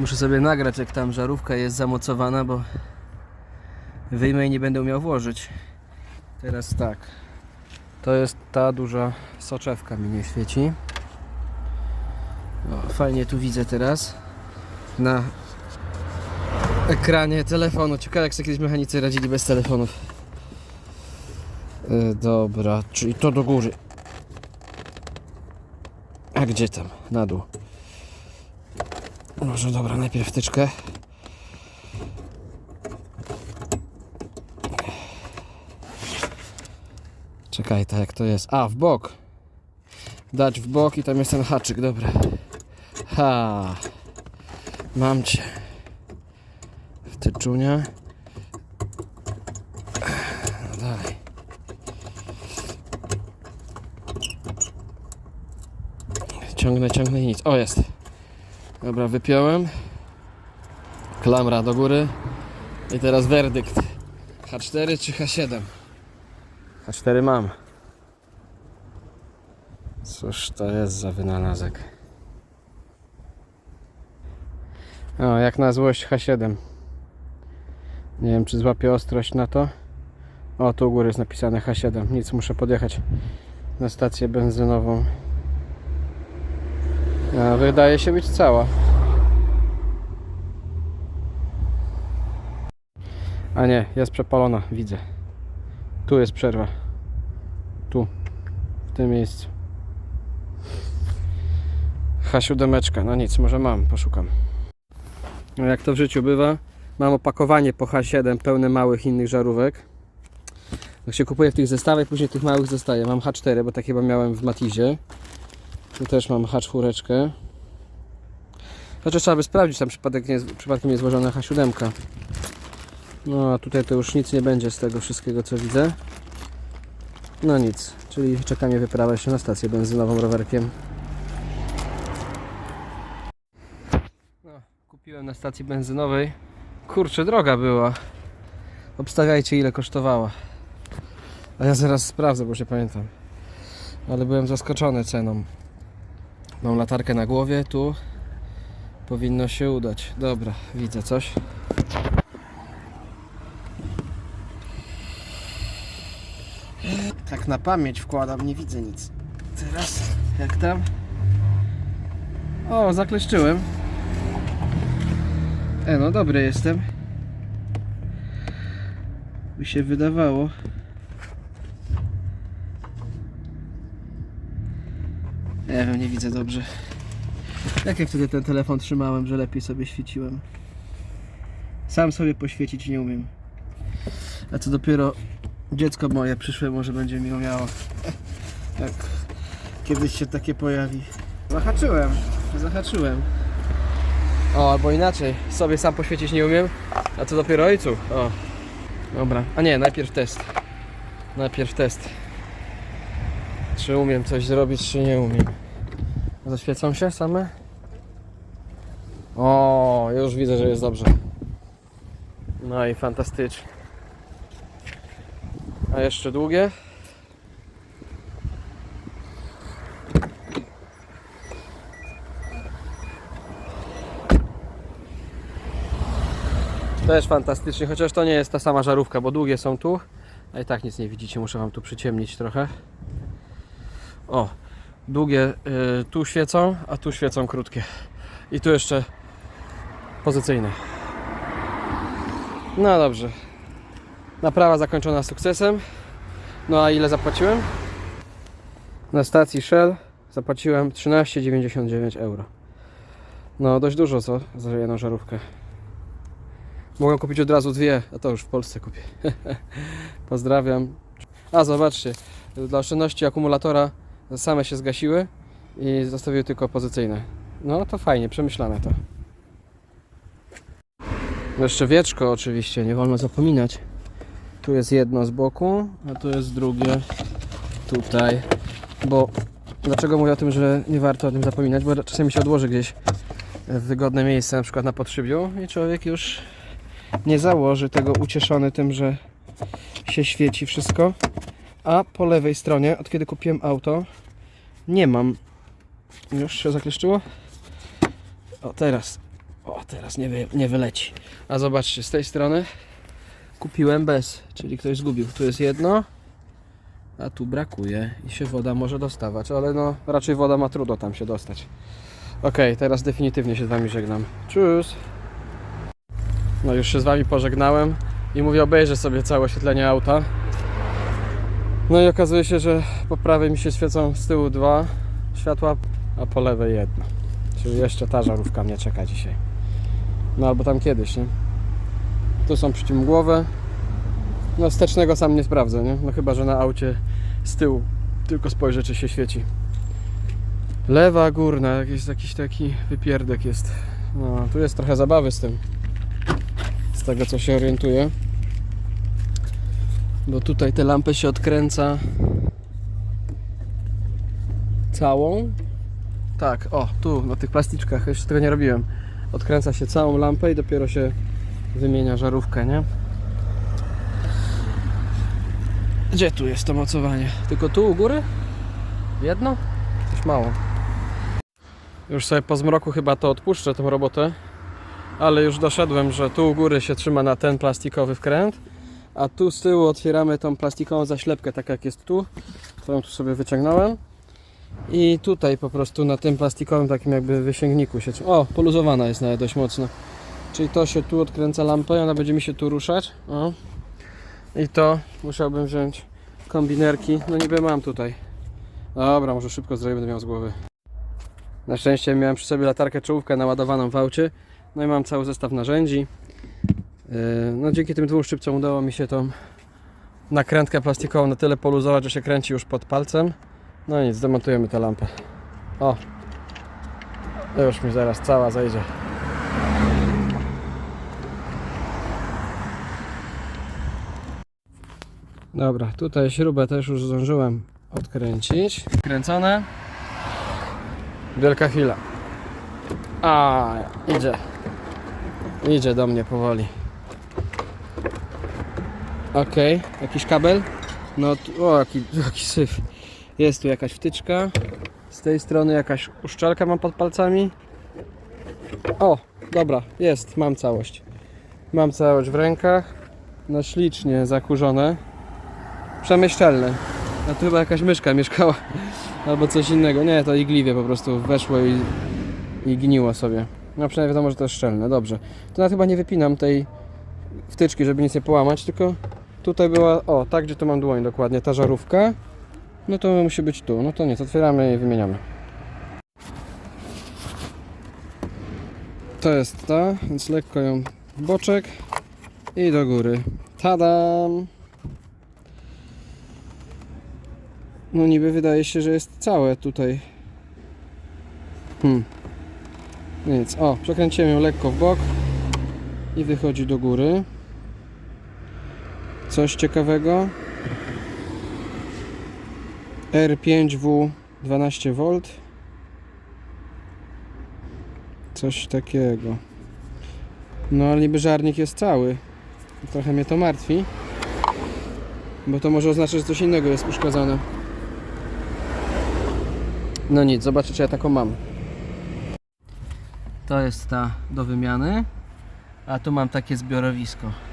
Muszę sobie nagrać jak tam żarówka jest zamocowana, bo wyjmę i nie będę umiał włożyć. Teraz tak. To jest ta duża soczewka mi nie świeci. O, fajnie tu widzę teraz. Na ekranie telefonu. Ciekawe jak sobie kiedyś mechanicy radzili bez telefonów. E, dobra, czyli to do góry. A gdzie tam? Na dół. Może dobra, najpierw wtyczkę. Czekaj, tak jak to jest. A, w bok. Dać w bok i tam jest ten haczyk, dobra. Ha. Mam cię. Wtyczunia. No dalej. Ciągnę, ciągnę i nic. O, jest. Dobra, wypiąłem. Klamra do góry. I teraz werdykt. H4 czy H7? H4 mam. Cóż to jest za wynalazek? O, jak na złość H7. Nie wiem, czy złapię ostrość na to. O, tu u góry jest napisane H7. Nic, muszę podjechać na stację benzynową. Wydaje się być cała. A nie, jest przepalona, widzę. Tu jest przerwa. Tu, w tym miejscu. H7, no nic, może mam, poszukam. No jak to w życiu bywa, mam opakowanie po H7 pełne małych innych żarówek. Jak się kupuje w tych zestawach, później tych małych zostaje. Mam H4, bo tak chyba miałem w Matizie. Tu też mam H4. Chociaż trzeba by sprawdzić, tam przypadek nie, przypadkiem jest złożona H7. No a tutaj to już nic nie będzie z tego wszystkiego co widzę. No nic, czyli czekanie wyprawa jeszcze na stację benzynową rowerkiem. No, kupiłem na stacji benzynowej. Kurczę, droga była. Obstawiajcie ile kosztowała. A ja zaraz sprawdzę, bo nie pamiętam. Ale byłem zaskoczony ceną. Mam latarkę na głowie, tu powinno się udać. Dobra, widzę coś. Tak na pamięć wkładam, nie widzę nic. Teraz, jak tam? O, zakleszczyłem. E, no dobry jestem. By się wydawało. Nie wiem, nie widzę dobrze. Jak ja wtedy ten telefon trzymałem, że lepiej sobie świeciłem? Sam sobie poświecić nie umiem. A co dopiero dziecko moje przyszłe może będzie mi umiało. Jak kiedyś się takie pojawi. Zahaczyłem, zahaczyłem. O, albo inaczej, sobie sam poświecić nie umiem, a co dopiero ojcu. O, dobra. A nie, najpierw test. Najpierw test. Czy umiem coś zrobić, czy nie umiem. Zaświecą się same? O, już widzę, że jest dobrze. No i fantastycznie. A jeszcze długie? Też fantastycznie, chociaż to nie jest ta sama żarówka, bo długie są tu. A i tak nic nie widzicie, muszę Wam tu przyciemnić trochę. O, długie y, tu świecą, a tu świecą krótkie. I tu jeszcze pozycyjne. No dobrze. Naprawa zakończona sukcesem. No a ile zapłaciłem? Na stacji Shell zapłaciłem 13,99 euro. No dość dużo co za jedną żarówkę. Mogłem kupić od razu dwie, a to już w Polsce kupię. Pozdrawiam. A zobaczcie, dla oszczędności akumulatora same się zgasiły i zostawiły tylko pozycyjne. No to fajnie, przemyślane to. Jeszcze wieczko oczywiście, nie wolno zapominać. Tu jest jedno z boku, a tu jest drugie tutaj. Bo dlaczego mówię o tym, że nie warto o tym zapominać? Bo czasami się odłoży gdzieś w wygodne miejsce, na przykład na podszybiu i człowiek już nie założy tego ucieszony tym, że się świeci wszystko. A po lewej stronie, od kiedy kupiłem auto, nie mam. Już się zakleszczyło? O, teraz. O, teraz nie, wy, nie wyleci. A zobaczcie, z tej strony kupiłem bez, czyli ktoś zgubił. Tu jest jedno, a tu brakuje i się woda może dostawać, ale no raczej woda ma trudno tam się dostać. Ok, teraz definitywnie się z Wami żegnam. Tschüss! No już się z Wami pożegnałem i mówię obejrzę sobie całe oświetlenie auta. No i okazuje się, że po prawej mi się świecą z tyłu dwa światła, a po lewej jedno. Czyli jeszcze ta żarówka mnie czeka dzisiaj. No albo tam kiedyś, nie? Tu są przeciwmgłowe. No wstecznego sam nie sprawdzę, nie? No chyba, że na aucie z tyłu tylko spojrzę, czy się świeci. Lewa górna, jakiś, jakiś taki wypierdek jest. No, tu jest trochę zabawy z tym. Z tego, co się orientuję. Bo tutaj tę lampę się odkręca całą. Tak, o, tu na tych plasticzkach, jeszcze tego nie robiłem. Odkręca się całą lampę i dopiero się wymienia żarówkę, nie? Gdzie tu jest to mocowanie? Tylko tu u góry? Jedno? Coś mało. Już sobie po zmroku chyba to odpuszczę, tą robotę. Ale już doszedłem, że tu u góry się trzyma na ten plastikowy wkręt. A tu z tyłu otwieramy tą plastikową zaślepkę, tak jak jest tu. Którą tu sobie wyciągnąłem. I tutaj po prostu na tym plastikowym takim jakby wysięgniku się. O, poluzowana jest nawet dość mocno. Czyli to się tu odkręca lampę i ona będzie mi się tu ruszać. O. I to musiałbym wziąć kombinerki. No niby mam tutaj. Dobra, może szybko zrobię, będę miał z głowy. Na szczęście miałem przy sobie latarkę czołówkę naładowaną w aucie. No i mam cały zestaw narzędzi. Yy, No dzięki tym dwóm szczypcom udało mi się tą nakrętkę plastikową na tyle poluzować, że się kręci już pod palcem. No nic, demontujemy tę lampę. O! Już mi zaraz cała zejdzie. Dobra, tutaj śrubę też już zdążyłem odkręcić. Kręcone. Wielka chwila. A, idzie. Idzie do mnie powoli. Ok, jakiś kabel? No, tu, o, jaki, jaki syf. Jest tu jakaś wtyczka. Z tej strony jakaś uszczelka mam pod palcami. O, dobra, jest, mam całość. Mam całość w rękach. No ślicznie zakurzone. Przemyślne. A tu chyba jakaś myszka mieszkała. Albo coś innego. Nie, to igliwie po prostu weszło i, i gniło sobie. No przynajmniej wiadomo, że to jest szczelne. Dobrze. To nawet chyba nie wypinam tej wtyczki, żeby nic nie połamać, tylko tutaj była, o, tak gdzie tu mam dłoń dokładnie, ta żarówka. No to musi być tu. No to nic, otwieramy i wymieniamy. To jest ta, więc lekko ją w boczek i do góry. Tadam! No niby wydaje się, że jest całe tutaj. Hmm. Więc o, przekręciłem ją lekko w bok i wychodzi do góry. Coś ciekawego. R5W 12V. Coś takiego. No ale niby żarnik jest cały. Trochę mnie to martwi. Bo to może oznaczać, że coś innego jest uszkodzone. No nic, zobaczę ja taką mam. To jest ta do wymiany. A tu mam takie zbiorowisko.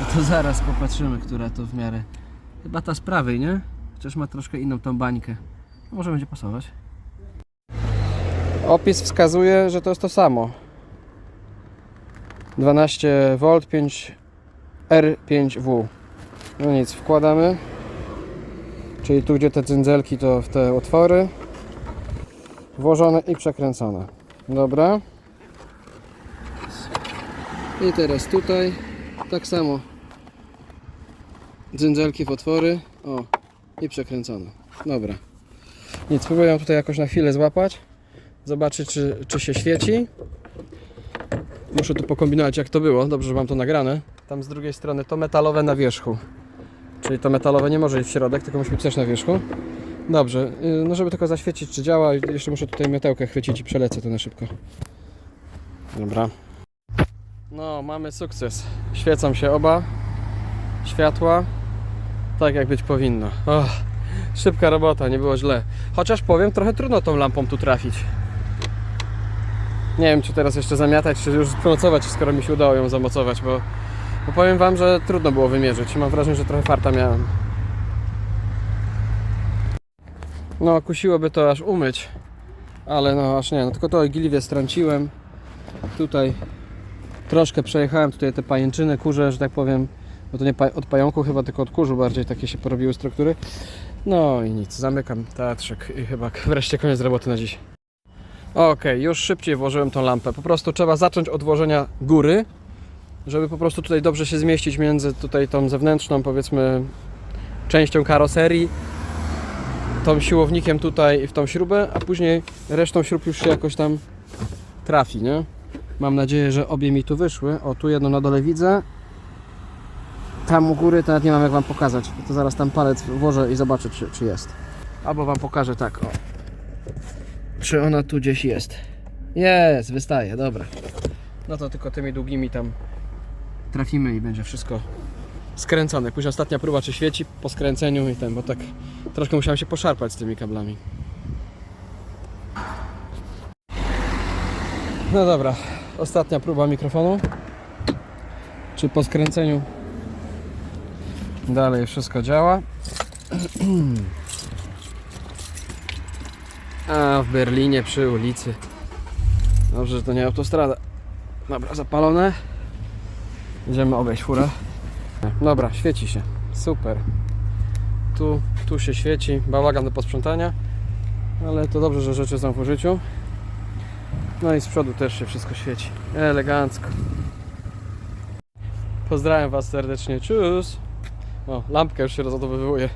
No to zaraz popatrzymy, która to w miarę. Chyba ta z prawej, nie? Chociaż ma troszkę inną tą bańkę. No Może będzie pasować. Opis wskazuje, że to jest to samo. 12V 5 R5W. No nic, wkładamy. Czyli tu gdzie te cyndzelki to w te otwory. Włożone i przekręcone. Dobra. I teraz tutaj tak samo. Dzędzelki w otwory. O, i przekręcone. Dobra. Nic, spróbuję ją tutaj jakoś na chwilę złapać. Zobaczyć, czy, czy się świeci. Muszę tu pokombinować, jak to było. Dobrze, że mam to nagrane. Tam z drugiej strony to metalowe na wierzchu. Czyli to metalowe nie może iść w środek, tylko musi być też na wierzchu. Dobrze, yy, no żeby tylko zaświecić, czy działa, jeszcze muszę tutaj miotełkę chwycić i przelecę to na szybko. Dobra. No, mamy sukces. Świecą się oba światła, tak jak być powinno. Och, szybka robota, nie było źle. Chociaż powiem, trochę trudno tą lampą tu trafić. Nie wiem, czy teraz jeszcze zamiatać, czy już promocować, skoro mi się udało ją zamocować, bo, bo powiem Wam, że trudno było wymierzyć. Mam wrażenie, że trochę farta miałem. No, kusiłoby to aż umyć, ale no aż nie, no tylko to ogiliwie strąciłem. Tutaj troszkę przejechałem, tutaj te pajęczyny, kurze, że tak powiem, bo to nie od pająku chyba, tylko od kurzu bardziej takie się porobiły struktury. No i nic, zamykam teatrzyk i chyba wreszcie koniec roboty na dziś. Okej, już szybciej włożyłem tą lampę. Po prostu trzeba zacząć od włożenia góry, żeby po prostu tutaj dobrze się zmieścić między tutaj tą zewnętrzną, powiedzmy, częścią karoserii, tą siłownikiem tutaj w tą śrubę, a później resztą śrub już się jakoś tam trafi, nie? Mam nadzieję, że obie mi tu wyszły. O, tu jedną na dole widzę. Tam u góry to nawet nie mam jak Wam pokazać. To zaraz tam palec włożę i zobaczę, czy, czy jest. Albo Wam pokażę tak, o. Czy ona tu gdzieś jest? Jest, wystaje, dobra. No to tylko tymi długimi tam trafimy i będzie wszystko skręcone. Później ostatnia próba, czy świeci po skręceniu i ten, bo tak troszkę musiałem się poszarpać z tymi kablami. No dobra, ostatnia próba mikrofonu. Czy po skręceniu dalej wszystko działa? A w Berlinie przy ulicy. Dobrze, że to nie autostrada. Dobra, zapalone. Idziemy obejść furę. Dobra, świeci się. Super. Tu, tu się świeci. Bałagan do posprzątania. Ale to dobrze, że rzeczy są w użyciu. No i z przodu też się wszystko świeci. Elegancko. Pozdrawiam Was serdecznie. Cześć. O, lampka już się rozładowywuje.